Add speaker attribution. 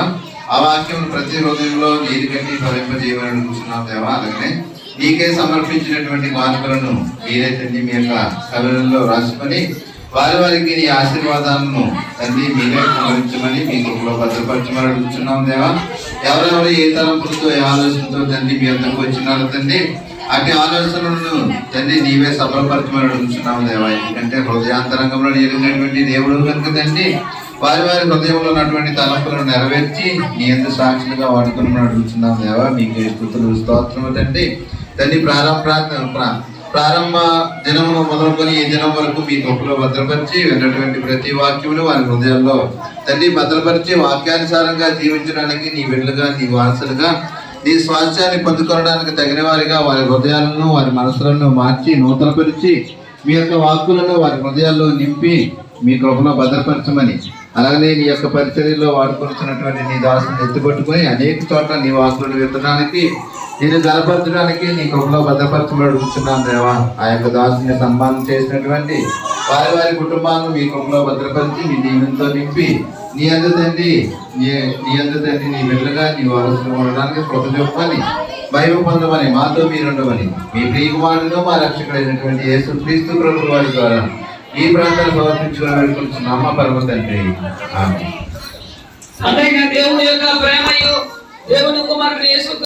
Speaker 1: దేవా ఆ వాక్యం ప్రతి హృదయంలో నీరు కట్టి ఫలింపజేయమని అడుగుతున్నాం దేవా అలాగే నీకే సమర్పించినటువంటి మార్పులను మీరే తండ్రి మీ యొక్క కళలలో రాసుకొని వారి వారికి నీ ఆశీర్వాదాలను తండ్రి మీరే కుమరించమని మీ కృపలో భద్రపరచమని అడుగుతున్నాం దేవా. ఎవరెవరు ఏ తలంపులతో ఏ ఆలోచనతో తండ్రి మీ అంతకు వచ్చినారు తండ్రి అటు ఆలోచనలను తండ్రి నీవే సఫలపరచమని అడుగుతున్నాం దేవా. ఎందుకంటే హృదయాంతరంగంలో ఎరిగినటువంటి దేవుడు కనుక తండ్రి వారి వారి హృదయంలో ఉన్నటువంటి తలంపులను నెరవేర్చి నీ ఎంత సాక్షులుగా వాడుకుని అడుగుతున్నాం దేవా మీకు స్థుతులు స్తోత్రము తండ్రి. తండ్రి ప్రారంభ ప్రా- ప్రారంభ దినమును మొదలుకొని ఈ దినం వరకు మీ గొప్పలో భద్రపరిచి విన్నటువంటి ప్రతి వాక్యములు వారి హృదయాల్లో తండ్రి భద్రపరిచి వాక్యానుసారంగా జీవించడానికి నీ వెళ్ళుగా నీ వారసులుగా నీ స్వాస్థ్యాన్ని పొందుకోవడానికి తగిన వారిగా వారి హృదయాలను వారి మనసులను మార్చి నూతనపరిచి మీ యొక్క వాక్కులను వారి హృదయాల్లో నింపి మీ కృపలో భద్రపరచమని అలాగనే నీ యొక్క పరిచర్యలో వాడుకొస్తున్నటువంటి నీ దాసుని ఎత్తుపట్టుకొని అనేక చోట్ల నీ వాసులను విత్తడానికి నేను బలపరచడానికి నీ కృపలో భద్రపరచమని అడుగుతున్నాను దేవా. ఆ యొక్క దాసుని సన్మానం చేసినటువంటి వారి వారి కుటుంబాలను మీ కృపలో భద్రపరిచి మీ దీవెనతో నింపి నీ అందు తండ్రి నీ నీ అందు తండ్రి నీ బిడ్డగా నీ వారసులు ఉండడానికి కృప చెప్పమని భయం పొందమని మాతో మీరుండమని మీ ప్రియకుమారుడు మా రక్షకుడైనటువంటి యేసు క్రీస్తు ప్రభు వారి ద్వారా ఈ ప్రాంతాన్ని సమర్పించుకుని అమ్మ పరమ తండ్రి. ఆమె
Speaker 2: అంతేగా దేవుని యొక్క ప్రేమయు దేవుని కుమారుడు